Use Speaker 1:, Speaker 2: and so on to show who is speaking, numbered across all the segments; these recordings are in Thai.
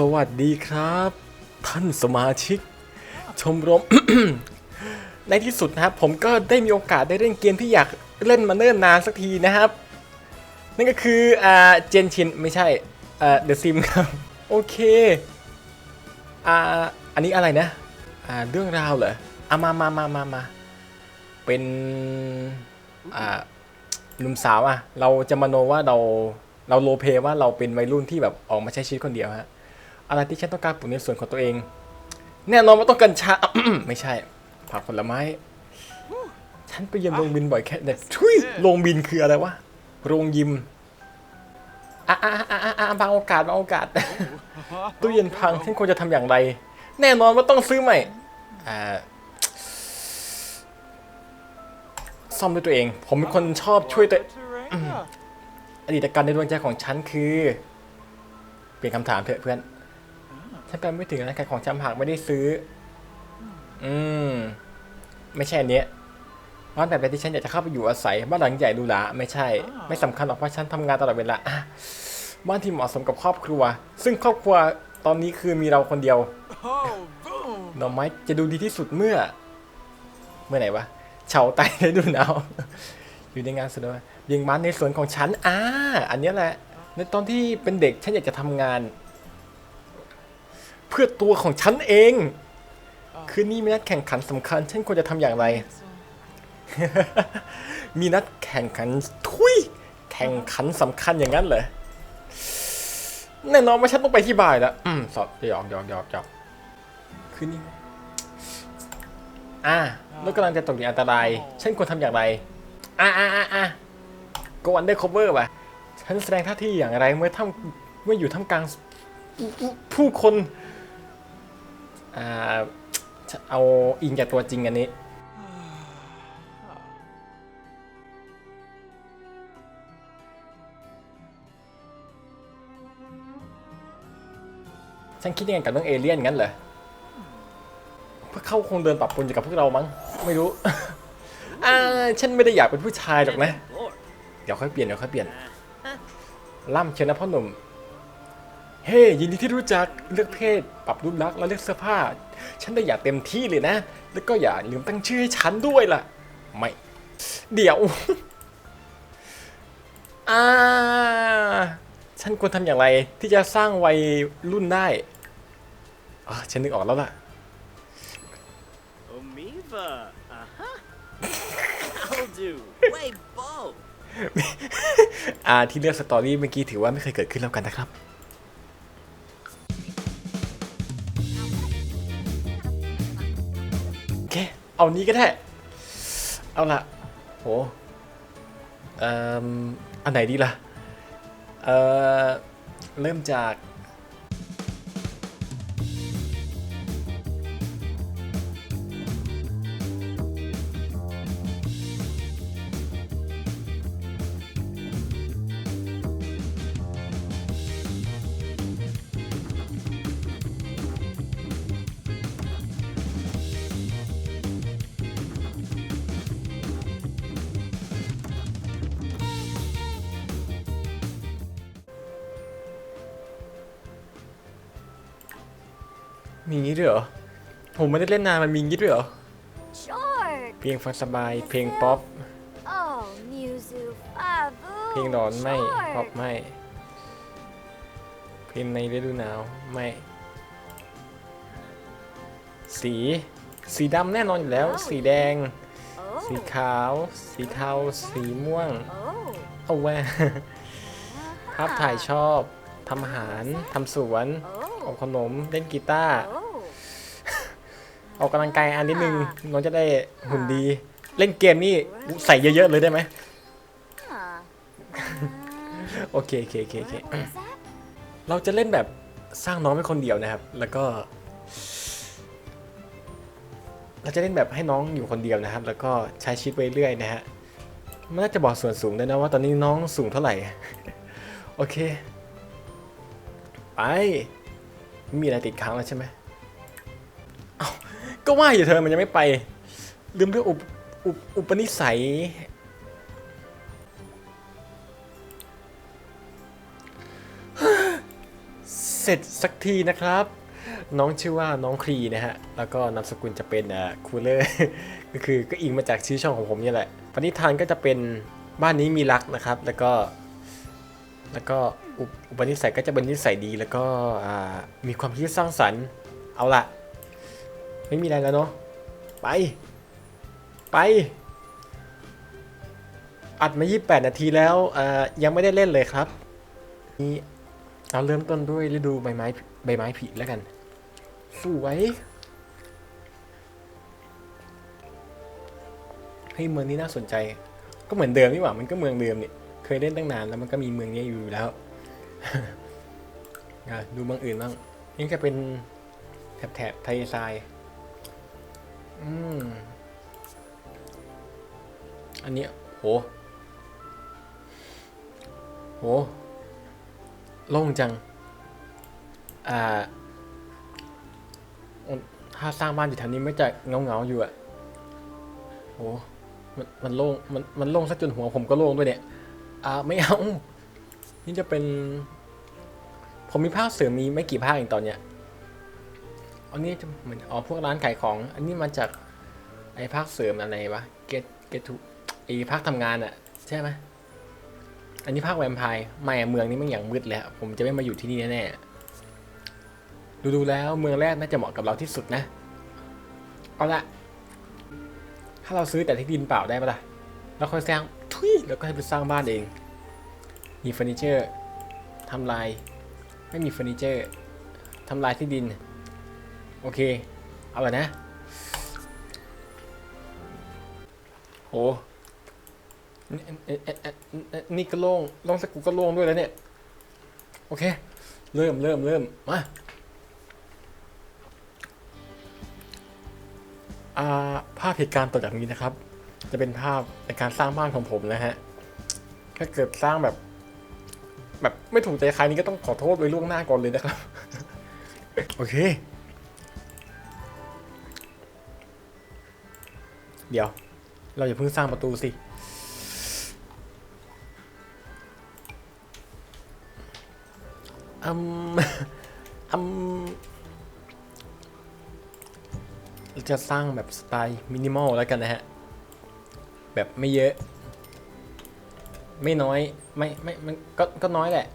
Speaker 1: สวัสดีครับ ท่านสมาชิก ชมรม ในที่สุดนะครับ ผมก็ได้มีโอกาสได้เล่นเกมที่อยากเล่นมาเนิ่นนานสักทีนะครับ นั่นก็คืออ่าเจนชินไม่ใช่อ่าเดอะซิมครับ โอเคอ่าอันนี้อะไรนะอ่าเรื่องราวเหรออะมามามามามาเป็นอ่าหนุ่มสาวอะ เราจะมาโนว่าเราเราโลเพว่าเราเป็นวัยรุ่นที่แบบออกมาใช้ชีวิตคนเดียวฮะ อะไรที่ฉันต้องการปลูกในส่วนของตัวเอง แน่นอนว่าต้องกัญชา ไม่ใช่ผักผลไม้ ฉันไปเยือนโรงบินบ่อยแค่ไหนทุยโรงบินคืออะไรวะ โรงยิมอะอะอะอะอะบางโอกาสบางโอกาส ตู้เย็นพังฉันควรจะทำอย่างไร แน่นอนว่าต้องซื้อใหม่อ่าซ่อมด้วยตัวเอง ผมเป็นคนชอบช่วยตัว อดีตการในดวงใจของฉันคือ เปลี่ยนคำถามเถอะเพื่อน ฉันไปไม่ถึงนะการของจำหากไม่ได้ซื้อ อืม ไม่ใช่อันเนี้ยบ้านแบบที่ฉันอยากจะเข้าไปอยู่อาศัย บ้านหลังใหญ่หรูหราไม่ใช่ ไม่สำคัญหรอกเพราะฉันทำงานตลอดเวลาอะบ้านที่เหมาะสมกับครอบครัว ซึ่งครอบครัวตอนนี้คือมีเราคนเดียว
Speaker 2: Oh, boom!
Speaker 1: ดอกไม้จะดูดีที่สุดเมื่อ เมื่อไหร่วะเฉาไตฤดูหนาวอยู่ในงานแสดงเบียงมันในสวนของฉันอ่าอันเนี้ยแหละ ในตอนที่เป็นเด็กฉันอยากจะทำงานเพื่อตัวของฉันเอง คืนนี้มีนัดแข่งขันสำคัญฉันควรจะทำอย่างไร มีนัดแข่งขันทุยแข่งขันสำคัญอย่างนั้นเหรอแน่นอนว่าฉันต้องไปที่บ่ายแล้วอืมสอบหยอกหยอกหยอกหยอกคืนนี้ อะรถกำลังจะตกอยู่อันตราย ฉันควรทำอย่างไร อะอะอะอะ go undercover ป่ะ ฉันแสดงท่าที่อย่างไรเมื่อท่ามเมื่ออยู่ท่ามกลางผู้คน เอาอิงจากตัวจริงอันนี้ ฉันคิดยังไงกับเรื่องเอเลี่ยนงั้นเหรอพวกเขาคงเดินปรับปรุงอยู่กับพวกเรามั้ง ไม่รู้ อ่า ฉันไม่ได้อยากเป็นผู้ชายหรอกนะ เดี๋ยวค่อยเปลี่ยนเดี๋ยวค่อยเปลี่ยน ล่ำเชียวนะพ่อหนุ่ม เฮ้ ยินดีที่รู้จักเลือกเพศ ปรับรูปลักษณ์และเลือกเสื้อผ้า ฉันได้อยากเต็มที่เลยนะ แล้วก็อย่าลืมตั้งชื่อให้ฉันด้วยล่ะ ไม่ เดี๋ยว อ่า ฉันควรทำอย่างไรที่จะสร้างวัยรุ่นได้อ่าฉันนึกออกแล้วล่ะ
Speaker 3: Omiva. Uh huh. I'll do. Way both.
Speaker 1: อ่าที่เลือกสตอรี่เมื่อกี้ถือว่าไม่เคยเกิดขึ้นแล้วกันนะครับ เอานี้ก็ได้ เอาละโหเอ่ออันไหนดีล่ะ เอ่อ เริ่มจาก มีงี้ด้วยเหรอ ผมไม่ได้เล่นนานมันมีงี้ด้วยเหรอ
Speaker 4: Sure.
Speaker 1: เพลงฟังสบาย เพลงป๊อป
Speaker 4: Oh, Muzu Fabu.
Speaker 1: เพลงร้อนไม่
Speaker 4: Sure.
Speaker 1: ป๊อปไม่ เพลงในฤดูหนาวไม่ สี สีดำแน่นอนอยู่แล้ว สีแดง
Speaker 4: Oh.
Speaker 1: สีขาว สีเทา สีม่วง
Speaker 4: Oh.
Speaker 1: เอาแวภาพถ่ายชอบทำอาหารทำสวนอ
Speaker 4: Oh.
Speaker 1: อกขนม เล่นกีตาร์
Speaker 4: Oh.
Speaker 1: ออกกำลังกายอันนิดนึงน้องจะได้หุ่นดี เล่นเกมนี่ใส่เยอะๆเลยได้ไหม
Speaker 4: Huh.
Speaker 1: โอเคโอเคโอเคโอเค
Speaker 4: What is that?
Speaker 1: เราจะเล่นแบบสร้างน้องเป็นคนเดียวนะครับ แล้วก็ เราจะเล่นแบบให้น้องอยู่คนเดียวนะครับ แล้วก็ใช้ชีวิตไปเรื่อยนะฮะไม่น่าจะบอกส่วนสูงด้วยนะว่าตอนนี้น้องสูงเท่าไหร่ โอเค ไปไม่มีอะไรติดค้างแล้วใช่ไหมเอ้า ก็ว่าอยู่เธอมันยังไม่ไป ลืมเรื่องอุปอุปอุปนิสัย เสร็จสักทีนะครับ น้องชื่อว่าน้องครีนะฮะ แล้วก็นามสกุลจะเป็นอ่าคูเลอร์ก็คือก็อิงมาจากชื่อช่องของผมนี่แหละปณิธานก็จะเป็นบ้านนี้มีรักนะครับ แล้วก็ แล้วก็อุปอุปนิสัยก็จะเป็นนิสัยดี แล้วก็มีความคิดสร้างสรรค์ เอาละ ไม่มีอะไรแล้วเนาะไป ไป อัดมา 28 นาทีแล้วยังไม่ได้เล่นเลยครับนี่เราเริ่มต้นด้วยฤดูใบไม้ใบไม้ผลิแล้วกัน สวยเฮ้ยเมืองนี้น่าสนใจ ก็เหมือนเดิมนี่หว่ามันก็เมืองเดิมนี่เคยเล่นตั้งนานแล้วมันก็มีเมืองนี้อยู่แล้วอะดูเมืองอื่นบ้างนี่จะเป็นแถบแถบไทยทราย อืมอันนี้โห โห โล่งจัง อ่าถ้าสร้างบ้านอยู่แถวนี้ไม่จะเงาเงาๆอยู่อะโห มันมันโล่ง มันมันโล่งซะจนหัวผมก็โล่งด้วยเนี่ย อ่า ไม่เอา นี่จะเป็น ผมมีภาคเสริมมีไม่กี่ภาคเองตอนเนี้ย อันนี้จะเหมือนอ๋อพวกร้านขายของ อันนี้มาจากไอ้ภาคเสริมอะไรวะเกตเกตุไอ้ภาคทำงานอะใช่ไหมอันนี้ภาคแวมไพร์ไม่เมืองนี้มันอย่างมืดเลยอะผมจะไม่มาอยู่ที่นี่แน่ดูดูแล้วเมืองแรกน่าจะเหมาะกับเราที่สุดนะ เอาละถ้าเราซื้อแต่ที่ดินเปล่าได้ปะล่ะแล้วค่อยสร้างทุยแล้วก็ให้ไปสร้างบ้านเอง มีเฟอร์นิเจอร์ทำลาย ไม่มีเฟอร์นิเจอร์ทำลายที่ดิน โอเค เอาละนะ โหนี่เอ๊ะเอ๊ะเอ๊ะเอ๊ะนี่ก็โล่งโล่งสกกูก็โล่งด้วยแล้วเนี่ย โอเค เริ่มเริ่มเริ่มมาอาภาพเหตุการณ์ต่อจากนี้นะครับ จะเป็นภาพในการสร้างบ้านของผมนะฮะ ถ้าเกิดสร้างแบบ แบบไม่ถูกใจใครนี่ก็ต้องขอโทษไว้ล่วงหน้าก่อนเลยนะครับ โอเค เดี๋ยว เราอย่าเพิ่งสร้างประตูสิ อืม อืมเราจะสร้างแบบสไตล์มินิมอลแล้วกันนะฮะ แบบไม่เยอะ ไม่น้อยไม่ไม่มันก็ก็น้อยแหละ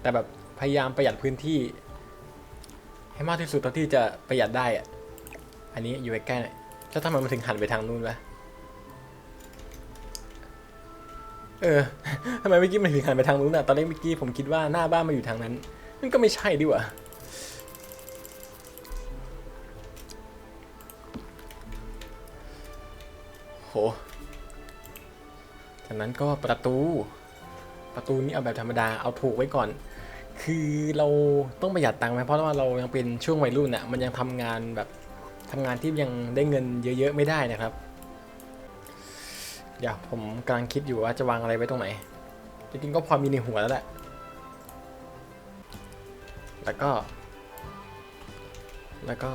Speaker 1: แต่แบบพยายามประหยัดพื้นที่ ให้มากที่สุดเท่าที่จะประหยัดได้อะอันนี้อยู่ใกล้ๆหน่อย แล้วทำไมมันถึงหันไปทางนู้นวะเออทำไมเมื่อกี้มันถึงหันไปทางนู้นอะ ตอนแรกเมื่อกี้ผมคิดว่าหน้าบ้านมาอยู่ทางนั้น มันก็ไม่ใช่ดิวะโหจากนั้นก็ประตู ประตูนี้เอาแบบธรรมดา เอาถูกไว้ก่อน คือเราต้องประหยัดตังค์ไหมเพราะว่าเรายังเป็นช่วงวัยรุ่นอะ มันยังทำงานแบบ ทำงานที่ยังได้เงินเยอะๆไม่ได้นะครับเดี๋ยวผมกำลังคิดอยู่ว่าจะวางอะไรไว้ตรงไหน จริงๆก็พอมีในหัวแล้วแหละ แล้วก็ แล้วก็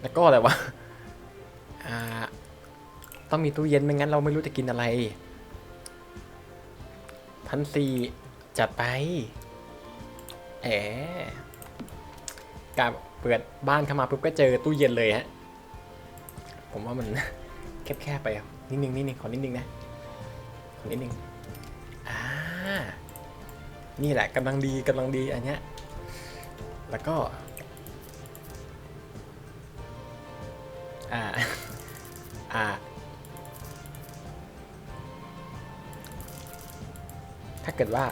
Speaker 1: แล้วก็อะไรวะ อ่า ต้องมีตู้เย็นไม่งั้นเราไม่รู้จะกินอะไร พันสี่จัดไป แอ การเปิดบ้านเข้ามาปุ๊บก็เจอตู้เย็นเลยฮะ ผมว่ามันแคบๆไปนิดนึงนิดนึงขอนิดนึงนะ ขอนิดนึงอ่านี่แหละกำลังดีกำลังดีอันเนี้ย แล้วก็ อ่า อ่าถ้าเกิดว่า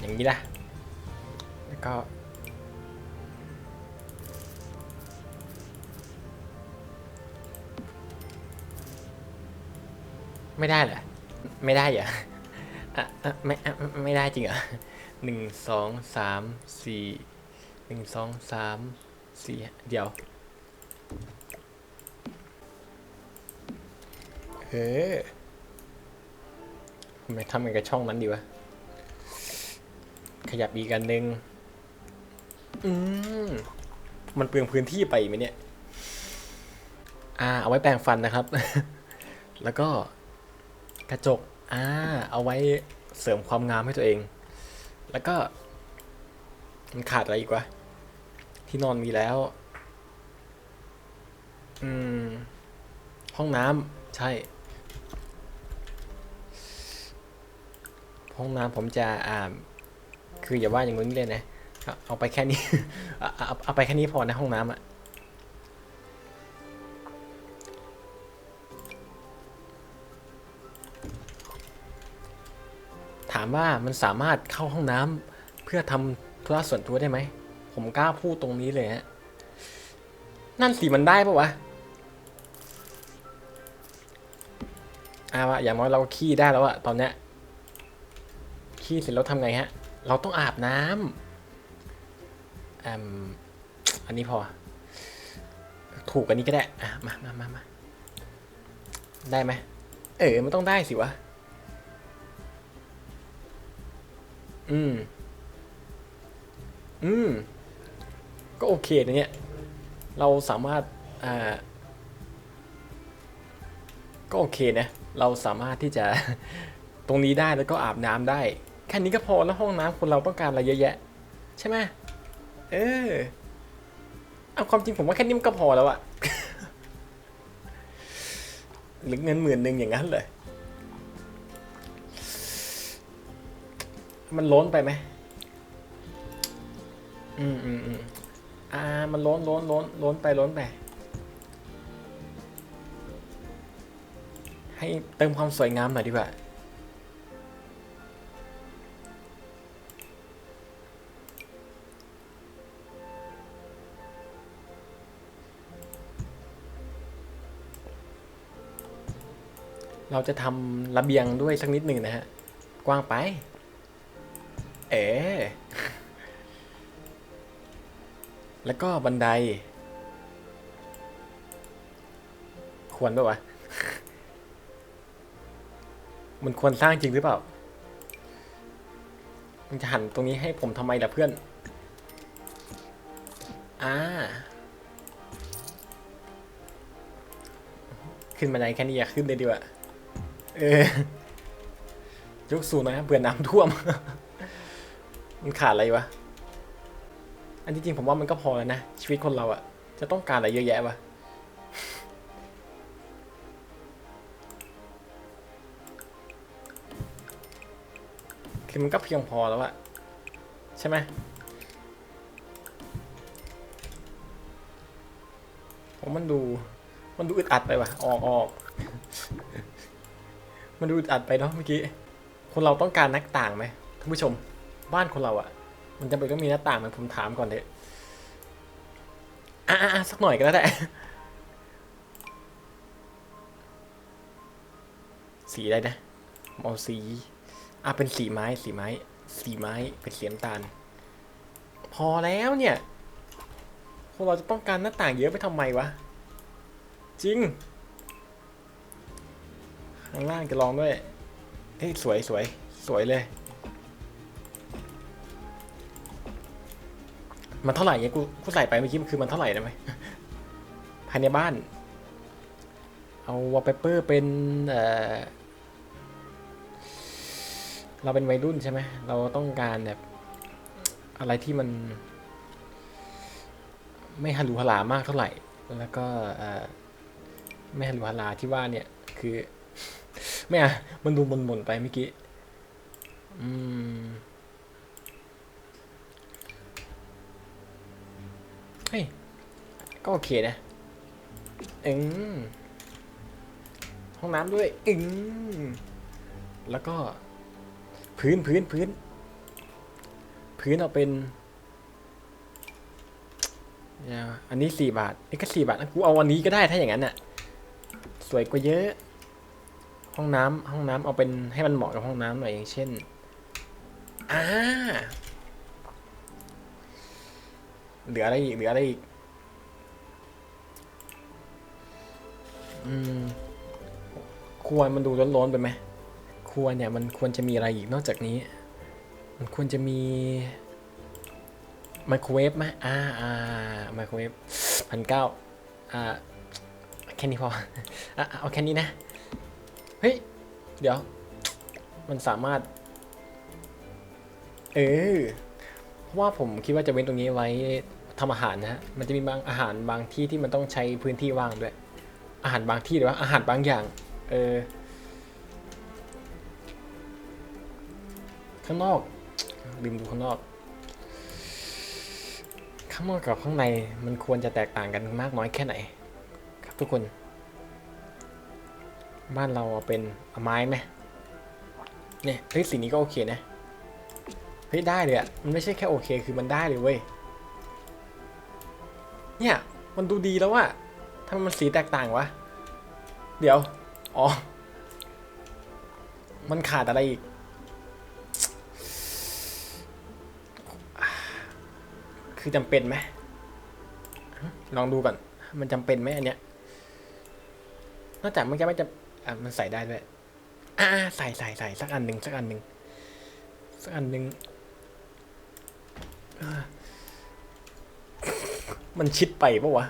Speaker 1: อย่างนี้ล่ะ แล้วก็ ไม่ได้เหรอ ไม่ได้เหรออะอะไม่อะไม่ได้จริงเหรอหนึ่งสองสามสี่หนึ่งสองสามสี่เดี๋ยวเออทำไมทำกันกับช่องนั้นดีวะ ขยับอีกอันหนึ่งอืม มันเปลืองพื้นที่ไปไหมเนี่ย อ่า เอาไว้แปรงฟันนะครับ แล้วก็ กระจกอ่าเอาไว้เสริมความงามให้ตัวเอง แล้วก็ มันขาดอะไรอีกวะ ที่นอนมีแล้ว อืม ห้องน้ำใช่ ห้องน้ำผมจะอ่า คืออย่าว่าอย่างนู้นเลยนะ เอาไปแค่นี้เอาเอาเอาไปแค่นี้พอนะห้องน้ำอะามว่ามันสามารถเข้าห้องน้ำเพื่อทำธุระส่วนตัวได้ไหม ผมกล้าพูดตรงนี้เลยฮะ นั่นสิมันได้ปะวะอาวะอย่างน้อยเราก็ขี้ได้แล้วอะตอนเนี้ยขี้เสร็จแล้วทำไงฮะ เราต้องอาบน้ำอมอันนี้พอ ถูกอันนี้ก็ได้ อะ มามามามาได้ไหม เออมันต้องได้สิวะ อืม อืม ก็โอเคนะเนี่ย เราสามารถ อ่า ก็โอเคนะ เราสามารถที่จะ ตรงนี้ได้แล้วก็อาบน้ำได้ แค่นี้ก็พอแล้วห้องน้ำคนเราต้องการอะไรเยอะแยะ ใช่ไหมเออ เอาความจริงผมว่าแค่นี้มันก็พอแล้วอะหรือเงินหมื่นหนึ่งอย่างนั้นเลย มันล้นไปไหมอืมอืมอืมอ่า มันล้นล้นล้นล้นไปล้นไป ให้เติมความสวยงามหน่อยดีกว่าเราจะทำระเบียงด้วยสักนิดหนึ่งนะฮะ กว้างไป เอ๋แล้วก็บันได ควรปะวะ มันควรสร้างจริงหรือเปล่า มันจะหันตรงนี้ให้ผมทำไมล่ะเพื่อน อ่า ขึ้นบันไดแค่นี้อยากขึ้นเลยดีกว่า เออยกสูงหนะเบื่อน้ำท่วม มันขาดอะไรวะ อันที่จริงผมว่ามันก็พอแล้วนะ ชีวิตคนเราอะจะต้องการอะไรเยอะแยะวะคือมันก็เพียงพอแล้วอะใช่ไหมผมมันดูมันดูอึดอัดไปว่ะออกออกมันดูอึดอัดไปเนาะเมื่อกี้ คนเราต้องการนักต่างไหมท่านผู้ชม บ้านคนเราอะมันจำเป็นต้องมีหน้าต่างไหมผมถามก่อนเถอะอะอะสักหน่อยก็ได้สีอะไรนะมเอาสีอะเป็นสีไม้สีไม้ สีไม้เป็นสีน้ำตาล พอแล้วเนี่ยพวกเราจะต้องการหน้าต่างเยอะไปทำไมวะ จริง ข้างล่างจะลองด้วยเฮ้ยสวยสวยสวยเลย มันเท่าไหร่เนี่ยกูกูใส่ไปเมื่อกี้มันคือมันเท่าไหร่นะไหมภายในบ้าน เอาวอลเปเปอร์เป็นเอ่อเราเป็นวัยรุ่นใช่ไหมเราต้องการแบบอะไรที่มัน ไม่ฮัลลูฮลามากเท่าไหร่ แล้วก็ไม่ฮัลลูฮลาที่ว่าเนี่ยคือ ไม่อะมันดูมนๆไปเมื่อกี้ อืม เฮ้ย ก็โอเคนะอืมห้องน้ำด้วยอืมแล้วก็ พื้นพื้นพื้น พื้นเอาเป็นอันนี้สี่บาท นี่ก็สี่บาทกูเอาอันนี้ก็ได้ถ้าอย่างนั้นน่ะ สวยกว่าเยอะ ห้องน้ำห้องน้ำเอาเป็นให้มันเหมาะกับห้องน้ำหน่อยอย่างเช่น อ่า เหลืออะไรอีกเหลืออะไรอีก อืม ควรมันดูร้อนๆไปไหม ควรเนี่ยมันควรจะมีอะไรอีกนอกจากนี้ มันควรจะมีไมโครเวฟไหมอ่าอ่าไมโครเวฟพันเก้าอ่าแค่นี้พออะเอาแค่นี้นะ เฮ้ย เดี๋ยว มันสามารถ เออ เพราะว่าผมคิดว่าจะเว้นตรงนี้ไว้ ทำอาหารนะฮะ มันจะมีบางอาหารบางที่ที่มันต้องใช้พื้นที่ว่างด้วย อาหารบางที่หรือว่าอาหารบางอย่าง เออ ข้างนอกลืมดูข้างนอก ข้างนอกกับข้างในมันควรจะแตกต่างกันมากน้อยแค่ไหน ครับทุกคน บ้านเราเป็นไม้ไหมเนี่ยเฮ้ยสีนี้ก็โอเคนะเฮ้ยได้เลยอะมันไม่ใช่แค่โอเคคือมันได้เลยเว้ย เนี่ย มันดูดีแล้วอะทำไมมันสีแตกต่างวะ เดี๋ยว อ๋อ มันขาดอะไรอีก คือจำเป็นไหม ลองดูก่อน มันจำเป็นไหมอันเนี้ย นอกจากมันจะไม่จะอะมันใส่ได้ด้วย อ่า ใส่ใส่ใส่สักอันหนึ่งสักอันหนึ่งสักอันหนึ่งอ่า มันชิดไปปะวะ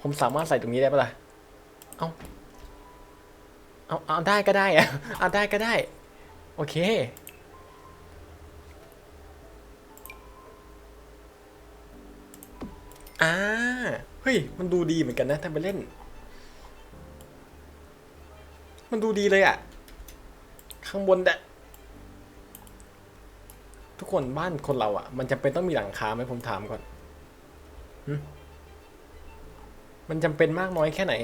Speaker 1: ผมสามารถใส่ตรงนี้ได้ปะล่ะ เอาเอาเอาได้ก็ได้อะเอาได้ก็ได้ โอเค อ่า เฮ้ย มันดูดีเหมือนกันนะทำไปเล่น มันดูดีเลยอะข้างบนแดะทุกคนบ้านคนเราอะมันจำเป็นต้องมีหลังคาไหมผมถามก่อน มันจำเป็นมากน้อยแค่ไหน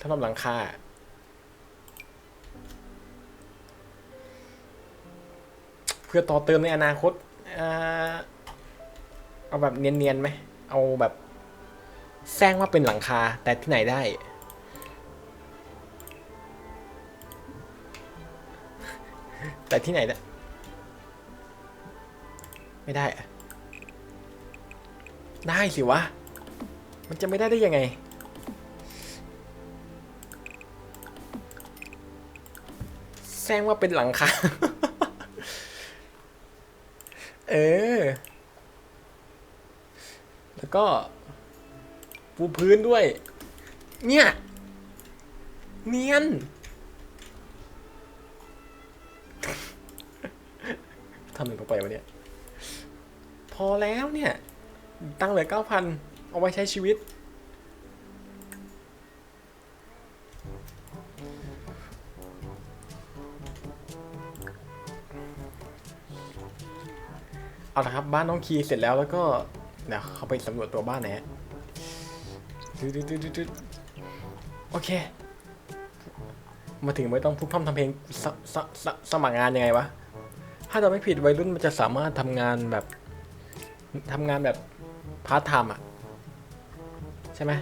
Speaker 1: สำหรับหลังคาเพื่อต่อเติมในอนาคตเอาแบบเนียนๆไหมเอาแบบแซงว่าเป็นหลังคาแต่ที่ไหนได้ แต่ที่ไหนเนี่ยไม่ได้อะ ได้สิวะ มันจะไม่ได้ได้ยังไง แซงว่าเป็นหลังคา เออ แล้วก็ปูพื้นด้วย เนี่ย เนียนทำหนึ่งลงไปวะเนี่ย พอแล้วเนี่ย ตั้งเหลือเก้าพันเอาไว้ใช้ชีวิต เอาละครับบ้านน้องคีเสร็จแล้วแล้วก็เดี๋ยวเขาไปสำรวจตัวบ้านหนะฮะตึ๊ดตึ๊ดตึ๊ดตึ๊ดโอเค มาถึงไม่ต้องพูดพร่ำทำเพลงสสสสมัครงานยังไงวะ ถ้าเราไม่ผิดวัยรุ่นมันจะสามารถทำงานแบบทำงานแบบ พาร์ทไทม์อะ ใช่ไหม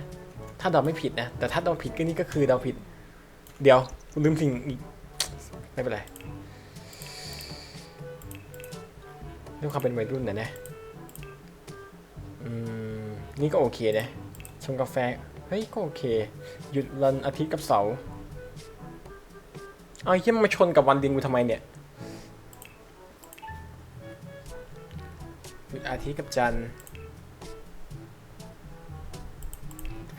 Speaker 1: ถ้าเราไม่ผิดนะ แต่ถ้าเราผิดก็นี่ก็คือเราผิด เดี๋ยวลืมสิ่งอีก ไม่เป็นไรด้วยความเป็นวัยรุ่นนะนะนี่ก็โอเคนะชงกาแฟ เฮ้ย ก็โอเค หยุดวันอาทิตย์กับเสาร์เอาไอ้เหี้ยมันมาชนกับวันดินกูทำไมเนี่ยหยุดอาทิตย์กับจันทร์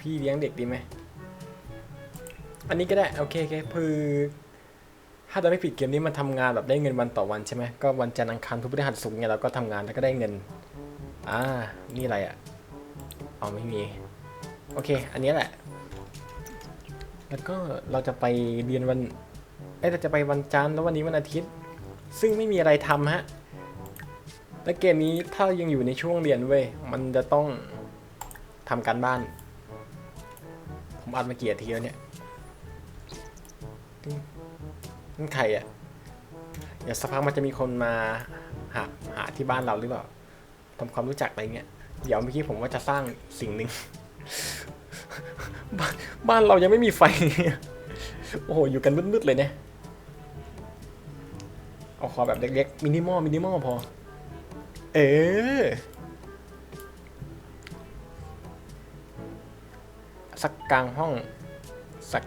Speaker 1: พี่เลี้ยงเด็กดีไหม อันนี้ก็ได้ โอเคโอเคคือถ้าเราไม่ผิดเกมนี้มันทำงานแบบได้เงินวันต่อวันใช่ไหมก็วันจันทร์อังคารพุธพฤหัสศุกร์เนี่ยเราก็ทำงานแล้วก็ได้เงิน อ่า นี่อะไรอะเอไม่มี โอเค อันนี้แหละ แล้วก็เราจะไปเรียนวันเอ้เราจะไปวันจันทร์แล้ววันนี้วันอาทิตย์ ซึ่งไม่มีอะไรทำฮะและเกมนี้ถ้ายังอยู่ในช่วงเรียนเว้ยมันจะต้องทำการบ้าน ผมอัดมาเกียทีแล้วเนี่ยนั่นใครอะ่ะอย่าสักพักมันจะมีคนมาหาหาที่บ้านเราหรือเปล่าทำความรู้จักอะไรเงี้ย เดี๋ยวเมื่อกี้ผมว่าจะสร้างสิ่งหนึ่งบ้านบ้านเรายังไม่มีไฟ โอ้โห อยู่กันมืดๆเลยเนี่ย เอาขอแบบเล็กๆ มินิมอล มินิมอลพอ เออ สักกลางห้องสัก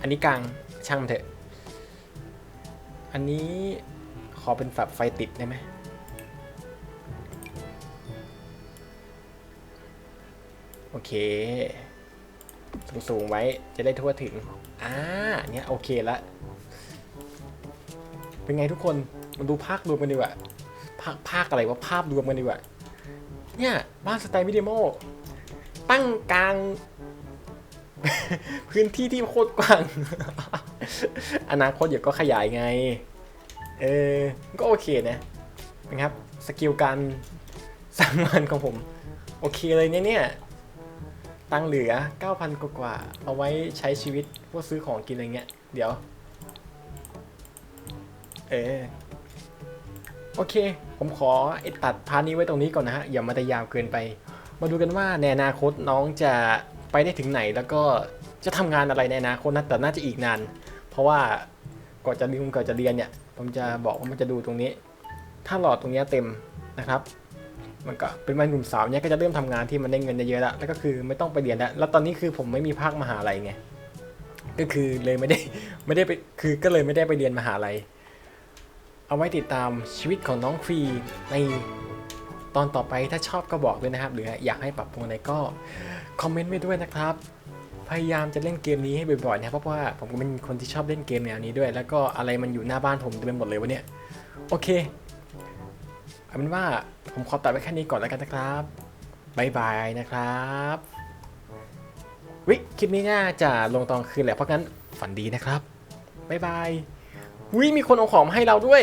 Speaker 1: อันนี้กลางช่างมันเถอะ อันนี้ขอเป็นแบบไฟติดได้ไหมโอเค สูงๆไว้จะได้ทั่วถึง อ่าเนี่ยโอเคละเป็นไงทุกคนมาดูภาครวมกันดีกว่าภาคภาคอะไรว่าภาพรวมกันดีกว่าเนี่ยบ้านสไตล์มินิมอลตั้งกลาง พื้นที่ที่โคตรกว้าง อนาคตเดี๋ยวก็ขยายไง เออ ก็โอเคนะ นะครับ สกิลการสร้างมันของผม โอเคเลยเนี่ยเนี่ย ตังเหลือ 9,000 กว่ากว่า เอาไว้ใช้ชีวิตพวกซื้อของกินอะไรเงี้ย เดี๋ยว เออ โอเค ผมขออตัดพาร์ทนี้ไว้ตรงนี้ก่อนนะฮะ อย่ามาแต่ยาวเกินไป มาดูกันว่าในอนาคตน้องจะ ไปได้ถึงไหนแล้วก็จะทำงานอะไรในอนาคตนะแต่น่าจะอีกนาน เพราะว่าก่อนจะเรียนก่อนจะเรียนเนี่ย ผมจะบอกว่ามันจะดูตรงนี้ ถ้าหลอดตรงนี้เต็มนะครับ มันก็เป็นวัยหนุ่มสาวเนี่ยก็จะเริ่มทำงานที่มันได้เงินเยอะๆแล้วแล้วก็คือไม่ต้องไปเรียนแล้วแล้วตอนนี้คือผมไม่มีภาคมหาลัยไงก็คือเลยไม่ได้ไม่ได้ไปคือก็เลยไม่ได้ไปเรียนมหาลัย เอาไว้ติดตามชีวิตของน้องฟรีในตอนต่อไปถ้าชอบก็บอกด้วยนะครับ หรืออยากให้ปรับปรุงอะไรก็ คอมเมนต์ไว้ด้วยนะครับ พยายามจะเล่นเกมนี้ให้บ่อยๆนะครับเพราะว่าผมก็เป็นคนที่ชอบเล่นเกมแนวนี้ด้วย แล้วก็อะไรมันอยู่หน้าบ้านผมเต็มหมดเลยวะเนี่ยโอเคเอาเป็นว่าผมขอตัดไว้แค่นี้ก่อนแล้วกันนะครับบายบายนะครับวิคลิปนี้น่าจะลงตอนคืนแหละเพราะงั้นฝันดีนะครับบายบายวิมีคนเอาของมาให้เราด้วย